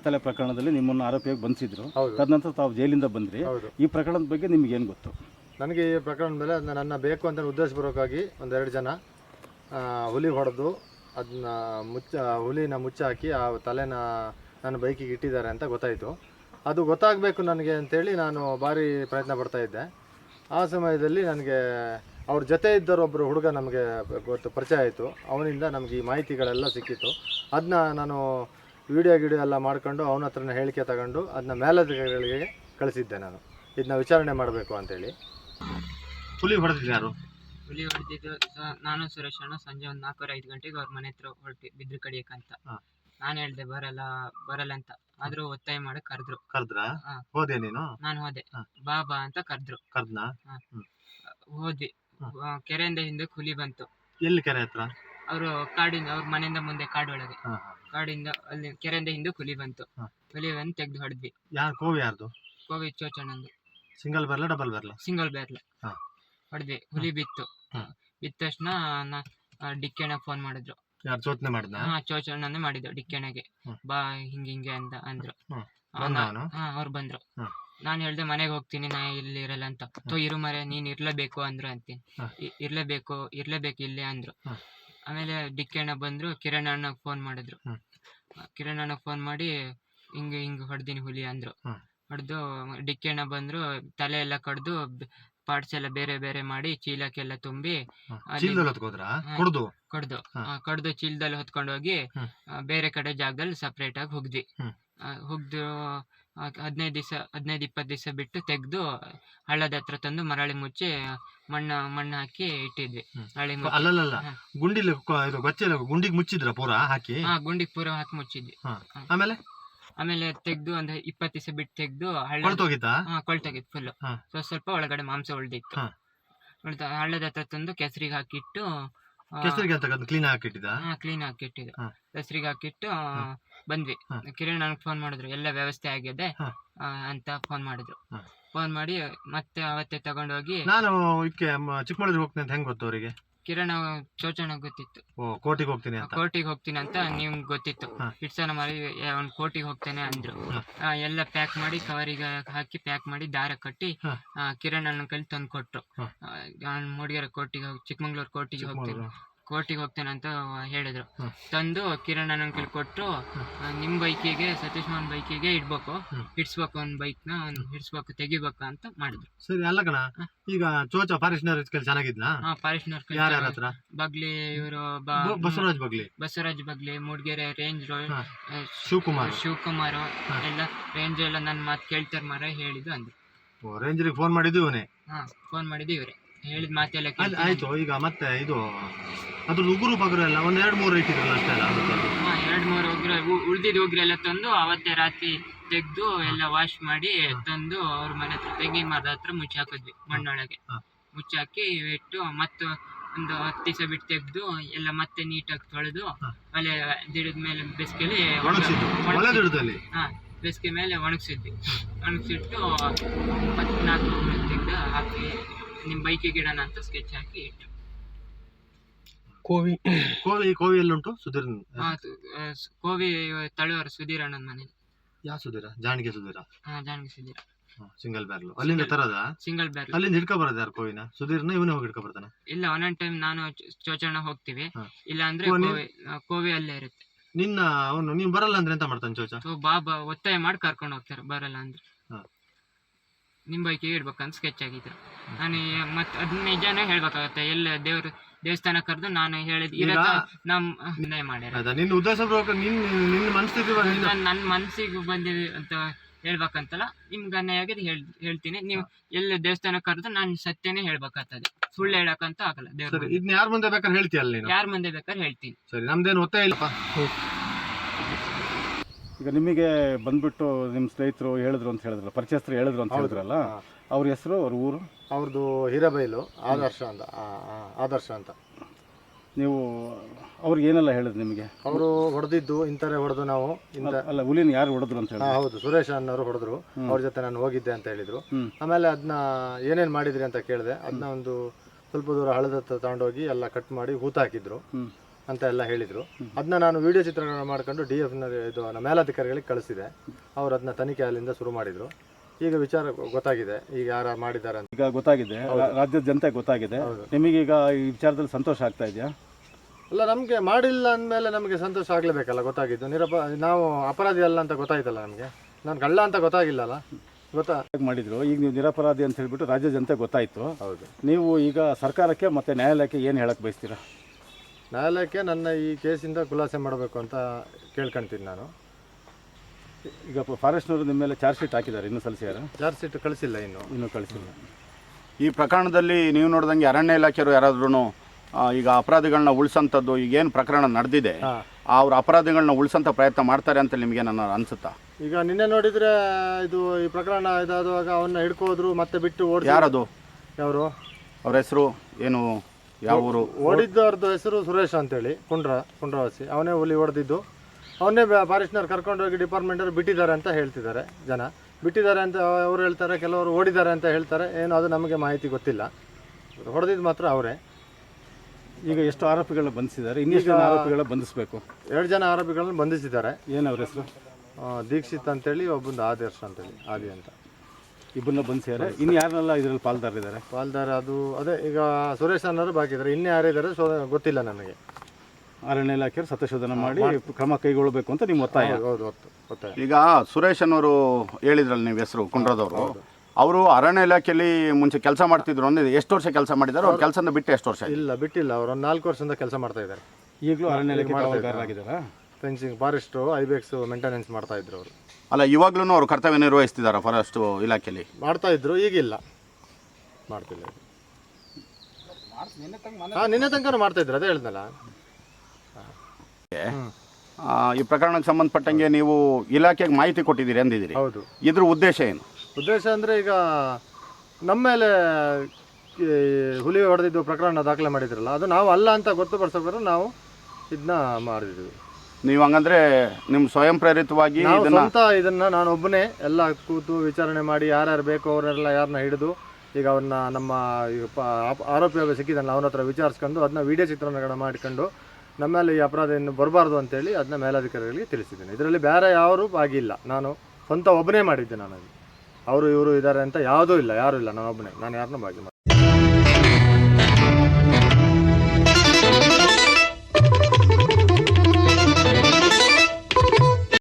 ತಲೆ ಪ್ರಕರಣದಲ್ಲಿ ನಿಮ್ಮನ್ನು ಆರೋಪಿಯಾಗಿ ಬಂಧಿಸಿದ್ರು. ಹೌದು. ತದನಂತರ ತಾವು ಜೈಲಿಂದ ಬಂದ್ರಿ. ಹೌದು. ಈ ಪ್ರಕರಣದ ಬಗ್ಗೆ ನಿಮ್ಗೆ ಏನು ಗೊತ್ತು? ನನಗೆ ಈ ಪ್ರಕರಣದ ಮೇಲೆ ಅದನ್ನ ನನ್ನ ಬೇಕು ಅಂತ ಉದ್ದೇಶಪೂರ್ವಕವಾಗಿ ಒಂದೆರಡು ಜನ ಆ, ಹುಲಿ ಹೊಡೆದು ಅದನ್ನ ಮುಚ್ಚ ಹುಲಿನ ಮುಚ್ಚಾಕಿ ಆ ತಲೆನ ನನ್ನ ಬೈಕಿಗೆ ಇಟ್ಟಿದ್ದಾರೆ ಅಂತ ಗೊತ್ತಾಯಿತು. ಅದು ಗೊತ್ತಾಗಬೇಕು ನನಗೆ ಅಂತೇಳಿ ನಾನು ಭಾರಿ ಪ್ರಯತ್ನ ಪಡ್ತಾ ಇದ್ದೆ. ಆ ಸಮಯದಲ್ಲಿ ನನಗೆ ಅವ್ರ ಜೊತೆ ಇದ್ದವರು ಒಬ್ಬರು ಹುಡುಗ ನಮಗೆ ಗೊತ್ತು ಪರಿಚಯ ಆಯಿತು. ಅವನಿಂದ ನಮಗೆ ಈ ಮಾಹಿತಿಗಳೆಲ್ಲ ಸಿಕ್ಕಿತ್ತು. ಅದನ್ನ ನಾನು ವಿಡಿಯೋ ಗಿಡಿಯೋ ಎಲ್ಲ ಮಾಡ್ಕೊಂಡು ಅವನ ಹತ್ರನ ಹೇಳಿಕೆ ತಗೊಂಡು ಅದನ್ನ ಮೇಲಧಿಕಾರಿಗಳಿಗೆ ಕಳಿಸಿದ್ದೆ ನಾನು. ಇದನ್ನ ವಿಚಾರಣೆ ಮಾಡಬೇಕು ಅಂತೇಳಿ. ಹುಲಿ ಹೊಡೆದಿದ್ದು ಯಾರು? ಹುಲಿ ಹೊಡೆದಿದ್ದು ನಾನು ಸುರೇಶ್ ಅಣ್ಣ ಸಂಜೆ ಒಂದು ನಾಲ್ಕೂವರೆ ಐದು ಗಂಟೆಗೆ ಅವ್ರ ಮನೆ ಹತ್ರ ಹೊರಟಿ ಬಿದ್ರು ಕಡಿಯಕ್ಕಂತ ಹಾ. ನಾನು ಹೇಳ್ದೆ ಬರಲ್ಲ ಬರಲ್ಲ ಅಂತ. ಆದ್ರೂ ಒತ್ತಾಯ ಮಾಡಿ ಕರೆದ್ರು. ಕರ್ದ್ರ? ಹಾ. ಹೋದೆ ನೀನು? ನಾನು ಹೋದೆ. ಬಾಬಾ ಬಾ ಬಾ ಅಂತ ಕರೆದ್ರು. ಕರ್ದ್ನ? ಹೋದ್ವಿ ಹಾ. ಆ, ಕೆರೆಯಿಂದ ಹಿಂದೆ ಹುಲಿ ಬಂತು. ಎಲ್ಲಿ ಕೆರೆ ಹತ್ರ? ಅವರು ಕಾಡಿಂದ ಅವ್ರ ಮನೆಯಿಂದ ಮುಂದೆ ಕಾಡೊಳಗೆ. ಕಾಡಿಂದ ಅಲ್ಲಿ ಕೆರೆಯಿಂದ ಹಿಂದೆ ಹುಲಿ ಬಂತು ಹಾ. ಹುಲಿ ಬಂದು ತೆಗ್ದು ಹೊಡೆದ್ವಿ ಯಾರು ಕೋವಿ ಯಾರ್ದು ಕೋವಿ ಚೋಚಣ್ಣಂದು ಸಿಂಗಲ್ ಬರ್ಲ ಡಬಲ್ ಬರ್ಲ ಸಿಂಗಲ್ ಬ್ಯಾರ್ಲ ಹಾ. ಹೊಡೆದ್ವಿ ಹುಲಿ ಬಿತ್ತು ಹಾ. ಬಿತ್ತ ತಕ್ಷಣ ನಾ ಡಿಕ್ಕೆಣ್ಣ ಫೋನ್ ಮಾಡಿದ್ರು ಯಾರು ಮಾಡ್ದ ಹಾ ಚೋಚಣ್ಣನೇ ಮಾಡಿದ್ರು ಡಿಕ್ಕೆಣಗೆ ಹ್ಮ್. ಬಾ ಹಿಂಗ ಹಿಂಗೆ ಅಂತ ಅಂದ್ರು ಹ್ಮ್. ಆ, ಬಂದ ನಾ- ಅವನು? ಹಾ ಅವ್ರು ಬಂದ್ರು ಹ್ಮ್. ನಾನು ಹೇಳ್ದೆ ಮನೆಗೆ ಹೋಗ್ತೀನಿ ನಾ ಇಲ್ಲಿ ಇರಲ್ಲ ಅಂತ ತೋ ಇರು ಮರೆ ನೀನ್ ಇರ್ಲೇಬೇಕು ಅಂದ್ರು ಅಂತೀನಿ. ಇ- ಇರ್ಲೇಬೇಕು ಇರ್ಲೇಬೇಕು ಇಲ್ಲೇ ಅಂದ್ರು. ಆಮೇಲೆ ಡಿಕ್ಕೆಣ್ಣ ಬಂದ್ರು ಕಿರಣ್ ಅಣ್ಣಗ್ ಫೋನ್ ಮಾಡಿದ್ರು. ಕಿರಣ್ ಅಣ್ಣಗ್ ಫೋನ್ ಮಾಡಿ ಹಿಂಗ ಹಿಂಗೆ ಹೊಡ್ದಿನಿ ಹುಲಿ ಅಂದ್ರು. ಹೊಡೆದು ಡಿಕ್ಕಿ ಅಣ್ಣ ಬಂದ್ರು ತಲೆ ಎಲ್ಲ ಕಡ್ದು ಪಾರ್ಟ್ಸ್ ಎಲ್ಲ ಬೇರೆ ಬೇರೆ ಮಾಡಿ ಚೀಲಕ್ಕೆಲ್ಲ ತುಂಬಿ. ಕಡ್ದು? ಕಡ್ದು. ಚೀಲದಲ್ಲಿ ಹೊತ್ಕೊಂಡು ಹೋಗಿ ಬೇರೆ ಕಡೆ ಜಾಗದಲ್ಲಿ ಸಪ್ರೇಟ್ ಆಗಿ ಹುಗ್ದ್ವಿ. ಹುಗ್ದು ಹೋಗ್ದು ಹದಿನೈದು ದಿವಸ ಹದಿನೈದು ಇಪ್ಪತ್ತು ದಿವಸ ಬಿಟ್ಟು ತೆಗೆದು ಹಳ್ಳದ ಹತ್ರ ತಂದು ಮರಳಿ ಮುಚ್ಚಿ ಮಣ್ಣು ಮಣ್ಣು ಹಾಕಿ ಇಟ್ಟಿದ್ವಿ. ಮುಚ್ಚಿ. ಅಲ್ಲಲ್ಲ ಗುಂಡಿ ಗುಂಡಿಲಿ ಗೊತ್ತಿಲ್ಲ ಗುಂಡಿಗೆ ಮುಚ್ಚಿದ್ರ ಪೂರ ಹಾಕಿ? ಹಾ ಗುಂಡಿಗೆ ಪೂರ ಹಾಕಿ ಮುಚ್ಚಿದ್ವಿ. ಆಮೇಲೆ? ಆಮೇಲೆ ತೆಗ್ದು ಒಂದು ಇಪ್ಪತ್ತು ದಿವಸ ಬಿಟ್ಟು ತೆಗ್ದು ಹಳ್ಳ ಕೊಳ್ತೋಗಿತ್ತಾ? ಹಾ ಕೊಳ್ತಾಗಿತ್ತು ಫುಲ್. ಸ್ವಲ್ಪ ಸ್ವಲ್ಪ ಒಳಗಡೆ ಮಾಂಸ ಉಳ್ದಿತ್ತು. ಹಳ್ಳದ ಹತ್ರ ತಂದು ಕೆಸರಿಗೆ ಹಾಕಿಟ್ಟು ಕೆಸರಿಗೆ ಕ್ಲೀನ್ ಹಾಕಿಟ್ಟಿದ್ದ? ಹಾ ಕ್ಲೀನ್ ಹಾಕಿಟ್ಟಿದ್ದು. ಕೆಸರಿಗೆ ಹಾಕಿಟ್ಟು. ಬಂದ್ವಿ. ಕಿರಣ್ ನನಗೆ ಫೋನ್ ಮಾಡಿದ್ರು ಎಲ್ಲ ವ್ಯವಸ್ಥೆ ಆಗಿದೆ ಆ, ಅಂತ ಫೋನ್ ಮಾಡಿದ್ರು ಹಾ. ಫೋನ್ ಮಾಡಿ ಮತ್ತೆ ಅವತ್ತೇ ತಗೊಂಡೋಗಿ ನಾನು ಇದಕ್ಕೆ ಚಿಕ್ಕಮಗಳೂರಿಗೆ ಹೋಗ್ತೀನಿ ಅಂತ ಹೆಂಗ್ ಗೊತ್ತು ಅವರಿಗೆ ಕಿರಣ್ ಚೋಚಣ ಗೊತ್ತಿತ್ತು ಓ ಕೋಟಿಗೆ ಹೋಗ್ತೀನಿ ಅಂತ ಕೋರ್ಟಿಗೆ ಹೋಗ್ತೀನಿ ಅಂತ ನಿಮ್ಗೆ ಗೊತ್ತಿತ್ತು ಹಾ. ಇಟ್ಸನ ಮಾಡಿ ಅವ್ನು ಕೋರ್ಟಿಗೆ ಹೋಗ್ತೇನೆ ಅಂದ್ರು ಹಾ. ಆ, ಎಲ್ಲ ಪ್ಯಾಕ್ ಮಾಡಿ ಕವರಿಗೆ ಹಾಕಿ ಪ್ಯಾಕ್ ಮಾಡಿ ದಾರ ಕಟ್ಟಿ ಹಾ. ಆ, ಕಿರಣ್ ಅಣ್ಣನ ಕೈಲಿ ತಂದು ಕೊಟ್ರು ಹಾ. ಮೂಡಿಗೆರೆ ಕೋರ್ಟಿಗೆ ಹೋಗಿ ಚಿಕ್ಕಮಂಗ್ಳೂರು ಕೋರ್ಟಿಗೆ ಹೋಗ್ತೀನಿ ಚಿಕ್ಕಮಗಳೂರು. ಕೋರ್ಟಿಗೆ ಹೋಗ್ತೇನೆ ಅಂತ ಹೇಳಿದ್ರು. ತಂದು ಕಿರಣ್ ಅಣ್ಣನ ಕೈಲಿ ಕೊಟ್ಟು ಆ, ನಿಮ್ ಬೈಕಿಗೆ ಸತೀಶ್ ಮೋಹನ್ ಬೈಕಿಗೆ ಇಡ್ಬೇಕು. ಹಿಡ್ಸ್ಬೇಕು ಬೈಕ್ ಬೈಕ್ನ ಹಿಡ್ಸ್ಬೇಕು ತೆಗಿಬೇಕು ಅಂತ ಮಾಡಿದ್ರು. ಸರಿ ಅಲ್ಲ ಕಣ. ಈಗ ಚೋಚ ಫಾರೆಸ್ಟ್ನರ್ ಕೈಲಿ ಚೆನ್ನಾಗಿದ್ನಾ? ಹಾ ಫಾರೆಸ್ಟ್ನರ್ ಯಾರ್ಯಾರ ಹತ್ರ? ಬಗ್ಲಿ ಇವರು ಬಸವರಾಜ್ ಬಗ್ಲಿ. ಬಸವರಾಜ್ ಬಗ್ಲಿ ಮೂಡ್ಗೆರೆ ರೇಂಜ್. ಶಿವಕುಮಾರ್. ಶಿವಕುಮಾರ್ ಎಲ್ಲ ರೇಂಜ್ ಎಲ್ಲ ನನ್ನ ಮಾತು ಕೇಳ್ತಾರ ಮರ ಹೇಳಿದ್ದು ಅಂದ್ರು. ರೇಂಜ್ ಫೋನ್ ಮಾಡಿದ್ದು ಇವನೇ? ಹಾ ಫೋನ್ ಮಾಡಿದ್ದು ಇವ್ರೆ. ಹೇಳಿದ ಮಾತೆಲ್ಲ ಅಲ್ಲಿ ಆಯ್ತು ಈಗ ಮತ್ತೆ ಇದು ಅದ್ರ ಉಗುರು ಬಗ್ರ ಎಲ್ಲ ಒಂದ್ ಎರಡ್ ಮೂರು ಇಟ್ಟಿದ್ರಲ್ಲ ಅಷ್ಟೇ ಅಲ್ಲ ಅದಕ್ಕೆ. ಹಾ ಎರಡ್ ಮೂರು ಉಗ್ರ ಉಳ್ದಿದ್ ಉಗ್ರ ಎಲ್ಲ ತಂದು ಅವತ್ತೇ ರಾತ್ರಿ ತೆಗ್ದು ಎಲ್ಲ ವಾಶ್ ಮಾಡಿ ತಂದು ಅವ್ರ ಮನೆ ಹತ್ರ ತೆಂಗಿನ ಮರದ ಹತ್ರ ಮುಚ್ಚಿ ಹಾಕಿದ್ವಿ ಮಣ್ಣೊಳಗೆ. ಮುಚ್ಚಾಕಿ ಇಟ್ಟು ಮತ್ತೆ ಒಂದು ಹತ್ತು ದಿವಸ ಬಿಟ್ಟು ತೆಗ್ದು ಎಲ್ಲ ಮತ್ತೆ ನೀಟಾಗಿ ತೊಳೆದು ಒಲೆ ದಿಡದ ಮೇಲೆ ಬೆಸ್ಕೆಲಿ ಒಣಗಿಸಿದ್ವಿ ಹಾ ಬೇಸಿಗೆ ಮೇಲೆ ಒಣಗಿಸಿದ್ವಿ. ಒಣಗಿಸಿಟ್ಟು ಮತ್ತೆ ನಾಲ್ಕು ತೆಗ್ದು ಹಾಕಿ ನಿಮ್ಮ ಬೈಕಿಗೆ ಇಡೋಣ ಅಂತ ಸ್ಕೆಚ್ ಹಾಕಿ ಇಟ್ಟು. ಕೋವಿ ಕೋವಿ ಕೋವಿ ಎಲ್ಲುಂಟು ಸುಧೀರ್ ಆ, ಸ್- ಕೋವಿ ತಳುವರು ಸುಧೀರ್ ಅಣ್ಣನ ಮನೆ ಯಾ ಸುಧೀರ? ಜಾಣಿಗೆ ಸುಧೀರ? ಹಾ ಜಾನಕಿ ಸುಧೀರ್. ಸಿಂಗಲ್ ಬ್ಯಾರ್ಲು ಅಲ್ಲಿಂದ ತರದ? ಸಿಂಗಲ್ ಬ್ಯಾರಲ್ ಅಲ್ಲಿಂದ ಹಿಡ್ಕೊ ಬರೋದು ಯಾರು ಕೋವಿನ? ಸುಧೀರ್ನ ಇವನೇ ಹೋಗಿ ಹಿಡ್ಕೊ ಬರ್ತಾನೆ? ಇಲ್ಲ ಒಂದೊಂದ್ ಟೈಮ್ ನಾನು ಚ- ಚೋಚಣ್ಣ ಹೋಗ್ತೀವಿ. ಹಾ. ಇಲ್ಲ ಅಂದ್ರೆ ಕೋವಿ? ಕೋವಿ ಆ, ಕೋವಿ ಅಲ್ಲೇ ಇರುತ್ತೆ. ನಿನ್ನ ಅವನು ನೀನ್ ಬರಲ್ಲ ಅಂದ್ರೆ ಎಂತ ಮಾಡ್ತಾನೆ ಚೋಚ? ಸೊ ಬಾಬಾ ಒತ್ತಾಯ ಮಾಡಿ ಕರ್ಕೊಂಡು ಹೋಗ್ತಾರೆ ಬರಲ್ಲ ಅಂದ್ರೆ. ಹಾ. ನಿಮ್ ಬೈಕಿಗೆ ಇಡ್ಬೇಕಂತ ಸ್ಕೆಚ್ ಆಗಿದ್ರು ನಾನು ಮತ್ತೆ ಅದ್ ನಿಜಾನೇ ಹೇಳ್ಬೇಕಾಗತ್ತೆ ಎಲ್ಲ ದೇವ್ರ ದೇವಸ್ಥಾನ ಕರೆದು ನಾನು ಹೇಳಿದ್ ನಮ್ ನಿರ್ಣಯ ಮಾಡ್ಯಾರ. ನಿನ್ನ ಉದ್ದೇಶ ಪೂರ್ವಕ ನಿನ್ ನಿನ್ನ ಮನಸ್ಥಿತಿ ನಿನ್ನ ನನ್ನ ಮನ್ಸಿಗೆ ಬಂದಿದೆ ಅಂತ ಹೇಳ್ಬೇಕಂತಲ್ಲ ನಿಮ್ಗೆ ಅನ್ಯಾಯ ಆಗಿದೆ ಹೇಳ್ ಹೇಳ್ತೀನಿ. ನೀವು ಎಲ್ಲ ದೇವಸ್ಥಾನ ಕರೆದು ನಾನು ಸತ್ಯನೇ ಹೇಳ್ಬೇಕಾಗ್ತದೆ. ಸುಳ್ಳು ಹೇಳಕ್ಕಂತ ಆಗಲ್ಲ ದೇವ್ರ ಸರಿ ಇದನ್ನ ಯಾರ ಮುಂದೆ ಬೇಕಾದ್ರೆ ಹೇಳ್ತೀನಿ ಯಾರ ಮುಂದೆ ಬೇಕಾದ್ರೆ ಹೇಳ್ತೀನಿ. ಸರಿ ನಮ್ದೇನು ಒತ್ತಾಯ ಇಲ್ಲಪ್ಪ. ಈಗ ನಿಮಗೆ ಬಂದ್ಬಿಟ್ಟು ನಿಮ್ಮ ಸ್ನೇಹಿತರು ಹೇಳಿದ್ರು ಅಂತ ಹೇಳಿದ್ರಲ್ಲ ಪರಿಚಯಸ್ಥರು ಹೇಳಿದ್ರು ಅಂತ ಹೇಳಿದ್ರಲ್ಲ ಅವ್ರ ಹೆಸರು ಅವ್ರ ಊರು? ಅವ್ರದ್ದು ಹೀರಾಬೈಲು ಆದರ್ಶ ಅಂತ. ಆ, ಆ, ಆದರ್ಶ ಅಂತ. ನೀವು ಅವ್ರಿಗೆ ಏನೆಲ್ಲ ಹೇಳಿದ್ರು ನಿಮಗೆ? ಅವರು ಹೊಡೆದಿದ್ದು ಇಂಥರೇ ಹೊಡೆದು ನಾವು. ಇಂಥ ಅಲ್ಲ ಹುಲಿನ ಯಾರು ಹೊಡೆದ್ರು ಅಂತ ಹೇಳಿ ಹೇಳಿದ್ರು ಹೌದು ಸುರೇಶ್ ಅನ್ನೋರು ಹೊಡೆದ್ರು. ಅವ್ರ ಜೊತೆ ನಾನು ಹೋಗಿದ್ದೆ ಅಂತ ಹೇಳಿದ್ರು. ಹ್ಮ್. ಆಮೇಲೆ ಅದನ್ನ ಏನೇನು ಮಾಡಿದ್ರಿ ಅಂತ ಕೇಳಿದೆ. ಅದನ್ನ ಒಂದು ಸ್ವಲ್ಪ ದೂರ ಹಳದ ಹತ್ರ ತಗೊಂಡೋಗಿ ಎಲ್ಲ ಕಟ್ ಮಾಡಿ ಹೂತ ಹಾಕಿದ್ರು ಹ್ಮ್. ಅಂತ ಎಲ್ಲ ಹೇಳಿದರು. ಅದನ್ನ ನಾನು ವಿಡಿಯೋ ಚಿತ್ರಣ ಮಾಡ್ಕೊಂಡು ಡಿ ಎಫ್ನ ಇದು ನಮ್ಮ ಮೇಲಾಧಿಕಾರಿಗಳಿಗೆ ಕಳಿಸಿದೆ. ಅವ್ರು ಅದನ್ನ ತನಿಖೆ ಅಲ್ಲಿಂದ ಶುರು ಮಾಡಿದರು. ಈಗ ವಿಚಾರ ಗೊತ್ತಾಗಿದೆ. ಈಗ ಯಾರು ಮಾಡಿದ್ದಾರೆ ಅಂತ. ಈಗ ಗೊತ್ತಾಗಿದೆ. ರಾ- ರಾಜ್ಯದ ಜನತೆ ಗೊತ್ತಾಗಿದೆ. ನಿಮಗೀಗ ಈ ವಿಚಾರದಲ್ಲಿ ಸಂತೋಷ ಆಗ್ತಾ ಇದೆಯಾ? ಅಲ್ಲ ನಮಗೆ ಮಾಡಿಲ್ಲ ಅಂದಮೇಲೆ ನಮಗೆ ಸಂತೋಷ ಆಗಲೇಬೇಕಲ್ಲ ಗೊತ್ತಾಗಿದ್ದು. ನಿರಪ ನಾವು ಅಪರಾಧಿ ಅಲ್ಲ ಅಂತ ಗೊತ್ತಾಯ್ತಲ್ಲ ನಮಗೆ. ನಾನು ಕಳ್ಳ ಅಂತ ಗೊತ್ತಾಗಿಲ್ಲಲ್ಲ. ಗೊತ್ತಾ? ಹೇಗ್ ಮಾಡಿದ್ರು. ಈಗ ನೀವು ನಿರಪರಾಧಿ ಅಂತ ಹೇಳ್ಬಿಟ್ಟು ರಾಜ್ಯ ಜನತೆ ಗೊತ್ತಾಯ್ತು. ಹೌದು. ನೀವು ಈಗ ಸರ್ಕಾರಕ್ಕೆ ಮತ್ತೆ ನ್ಯಾಯಾಲಯಕ್ಕೆ ಏನು ಹೇಳಕ್ಕೆ ಬಯಸ್ತೀರಾ? ನ್ಯಾಯಾಲಯಕ್ಕೆ ನನ್ನ ಈ ಕೇಸಿಂದ ಖುಲಾಸೆ ಮಾಡಬೇಕು ಅಂತ ಕೇಳ್ಕೊಂತೀನಿ ನಾನು. ಈಗ ಫಾರೆಸ್ಟ್ನವರು ನಿಮ್ಮ ಮೇಲೆ ಚಾರ್ಜ್ ಶೀಟ್ ಹಾಕಿದ್ದಾರೆ ಇನ್ನೂ ಸಲ್ಲಿಸ್ಯಾರ ಚಾರ್ಜ್ ಶೀಟ್ ಕಳಿಸಿಲ್ಲ ಇನ್ನು. ಇನ್ನೂ ಕಳಿಸಿಲ್ಲ. ಈ ಪ್ರಕರಣದಲ್ಲಿ ನೀವು ನೋಡ್ದಂಗೆ ಅರಣ್ಯ ಇಲಾಖೆಯವರು ಯಾರಾದ್ರೂ ಈಗ ಅಪರಾಧಿಗಳನ್ನ ಉಳಿಸೋಂಥದ್ದು ಈಗೇನು ಪ್ರಕರಣ ನಡೆದಿದೆ. ಅವ್ರ ಅಪರಾಧಿಗಳನ್ನ ಉಳಿಸೋಂಥ ಪ್ರಯತ್ನ ಮಾಡ್ತಾರೆ ಅಂತ ನಿಮಗೆ ನನ್ನ ಅನ್ಸುತ್ತಾ? ಈಗ ನಿನ್ನೆ ನೋಡಿದ್ರೆ ಇದು ಈ ಪ್ರಕರಣ ಇದಾದಾಗ ಅವನ್ನ ಹಿಡ್ಕೋದ್ರು ಮತ್ತೆ ಬಿಟ್ಟು ಓಡಿ ಯಾರದು? ಯಾರು ಅವ್ರ ಹೆಸರು? ಏನು? ಯಾವ ಊರು? ಓಡಿದ್ದವ್ರದ್ದು ಹೆಸರು ಸುರೇಶ್ ಅಂತೇಳಿ ಕುಂಡ್ರ ಕುಂಡ್ರವಾಸಿ. ಅವನೇ ಹುಲಿ ಹೊಡೆದಿದ್ದು. ಅವನ್ನೇ ಫಾರೆಸ್ಟ್ನರ್ ಕರ್ಕೊಂಡು ಹೋಗಿ ಡಿಪಾರ್ಟ್ಮೆಂಟವ್ರು ಬಿಟ್ಟಿದ್ದಾರೆ ಅಂತ ಹೇಳ್ತಿದ್ದಾರೆ ಜನ. ಬಿಟ್ಟಿದ್ದಾರೆ ಅಂತ ಅವ್ರು ಹೇಳ್ತಾರೆ ಕೆಲವರು ಓಡಿದ್ದಾರೆ ಅಂತ ಹೇಳ್ತಾರೆ. ಏನು ಅದು ನಮಗೆ ಮಾಹಿತಿ ಗೊತ್ತಿಲ್ಲ. ಹೊಡೆದಿದ್ದು ಮಾತ್ರ ಅವರೇ. ಈಗ ಎಷ್ಟು ಆರೋಪಿಗಳು ಬಂಧಿಸಿದ್ದಾರೆ? ಇನ್ನೆಷ್ಟು ಜನ ಆರೋಪಿಗಳು ಬಂಧಿಸಬೇಕು? ಎರಡು ಜನ ಆರೋಪಿಗಳನ್ನು ಬಂಧಿಸಿದ್ದಾರೆ. ಏನು ಅವ್ರ ಹೆಸರು? ದೀಕ್ಷಿತ್ ಅಂತೇಳಿ ಒಬ್ಬಂದು ಆದರ್ಶ ಅಂತೇಳಿ ಆದಿ ಅಂತ. ಇಬ್ಬರನ್ನ ಸೇರ ಇನ್ನು ಯಾರನ್ನೆಲ್ಲ ಇದರಲ್ಲಿ ಪಾಲ್ದಾರಿದ್ದಾರೆ ಪಾಲ್ದಾರ ಅದು ಅದೇ ಈಗ ಸುರೇಶ್ ಅನ್ನೋರು ಬಾಕಿ ಇದ್ದಾರೆ. ಇನ್ನೇ ಯಾರಿದ್ದಾರೆ ಸೊ ಗೊತ್ತಿಲ್ಲ ನನಗೆ. ಅರಣ್ಯ ಇಲಾಖೆಯವರು ಸತ್ಯಶೋಧನೆ ಮಾಡಿ ಕ್ರಮ ಕೈಗೊಳ್ಳಬೇಕು ಅಂತ ನಿಮ್ಮ ಒತ್ತಾಯ. ಹೌದು ಈಗ ಸುರೇಶ್ ಅನ್ನೋರು ಹೇಳಿದ್ರಲ್ಲ ನೀವು ಹೆಸರು ಕುಂಡ್ರದವರು. ಅವರು ಅರಣ್ಯ ಇಲಾಖೆಯಲ್ಲಿ ಮುಂಚೆ ಕೆಲಸ ಮಾಡ್ತಿದ್ರು ಅಂದ್ರೆ ಎಷ್ಟು ವರ್ಷ ಕೆಲಸ ಮಾಡಿದ್ದಾರೆ? ಅವ್ರ ಕೆಲಸನ ಬಿಟ್ಟು ಎಷ್ಟು ವರ್ಷ ಆಯ್ತು? ಇಲ್ಲ ಬಿಟ್ಟಿಲ್ಲ. ಅವರು ಒಂದು ನಾಲ್ಕು ವರ್ಷದಿಂದ ಕೆಲಸ ಮಾಡ್ತಾ ಇದ್ದಾರೆ. ಈಗಲೂ ಅರಣ್ಯ ಇಲಾಖೆ ಫೆನ್ಸಿಂಗ್ ಫಾರೆಸ್ಟು ಐಬೆಕ್ಸ್ ಮೇಂಟೆನೆನ್ಸ್ ಮಾಡ್ತಾ ಇದ್ರು ಅವರು. ಅಲ್ಲ ಇವಾಗ್ಲೂ ಅವರು ಕರ್ತವ್ಯ ನಿರ್ವಹಿಸ್ತಿದ್ದಾರೆ ಫಾರೆಸ್ಟ್ ಇಲಾಖೆಯಲ್ಲಿ ಮಾಡ್ತಾ ಇದ್ರು ಈಗಿಲ್ಲ. ಮಾಡ್ತಿಲ್ಲ. ಹಾಂ ನಿನ್ನೆ ತನಕ ಮಾಡ್ತಾ ಇದ್ರು ಅದೇ ಹೇಳ್ದಲ್ಲ ಆ, ಈ ಪ್ರಕರಣಕ್ಕೆ ಸಂಬಂಧಪಟ್ಟಂಗೆ ನೀವು ಇಲಾಖೆಗೆ ಮಾಹಿತಿ ಕೊಟ್ಟಿದ್ದೀರಿ ಅಂದಿದ್ದೀರಿ. ಹೌದು. ಇದ್ರ ಉದ್ದೇಶ ಏನು? ಉದ್ದೇಶ ಅಂದರೆ ಈಗ ನಮ್ಮ ಮೇಲೆ ಈ ಹುಲಿ ಹೊಡೆದಿದ್ದು ಪ್ರಕರಣ ದಾಖಲೆ ಮಾಡಿದ್ರಲ್ಲ ಅದು ನಾವು ಅಲ್ಲ ಅಂತ ಗೊತ್ತುಪಡಿಸೋಕೆ ನಾವು ಇದನ್ನ ಮಾಡಿದ್ವಿ. ನೀವು ಹಂಗಂದ್ರೆ ನಿಮ್ ಸ್ವಯಂ ಪ್ರೇರಿತವಾಗಿ ನಾವು ಇದನ್ನ ಸ್ವಂತ ಇದನ್ನ ನಾನು ಒಬ್ಬನೇ ಎಲ್ಲ ಕೂತು ವಿಚಾರಣೆ ಮಾಡಿ ಯಾರ್ಯಾರು ಬೇಕೋ ಅವರೆಲ್ಲ ಯಾರನ್ನ ಹಿಡಿದು ಈಗ ಅವನ್ನ ನಮ್ಮ ಈಗ ಪ- ಆಪ್- ಆರೋಪಿ ಒಬ್ಬ ಸಿಕ್ಕಿದ್ದಾನಲ್ಲ ಅವನ ಹತ್ರ ವಿಚಾರಿಸ್ಕೊಂಡು ಅದನ್ನ ವಿಡಿಯೋ ಚಿತ್ರಣಗಳ ಮಾಡ್ಕೊಂಡು ನಮ್ಮಲ್ಲಿ ಈ ಅಪರಾಧ ಇನ್ನು ಬರಬಾರ್ದು ಅಂತೇಳಿ ಅದನ್ನ ಮೇಲಾಧಿಕಾರಿಗಳಿಗೆ ತಿಳಿಸಿದ್ದೀನಿ. ಇದರಲ್ಲಿ ಬೇರೆ ಯಾರು ಭಾಗಿಲ್ಲ ನಾನು ಸ್ವಂತ ಒಬ್ಬನೇ ಮಾಡಿದ್ದೆ ನಾನು ಅವರು ಇವರು ಇದ್ದಾರೆ ಅಂತ ಯಾವುದೂ ಇಲ್ಲ. ಯಾರೂ ಇಲ್ಲ. ನಾನು ಒಬ್ಬನೇ. ನಾನು ಯಾರನ್ನೂ ಭಾಗಿ ಮಾಡಿ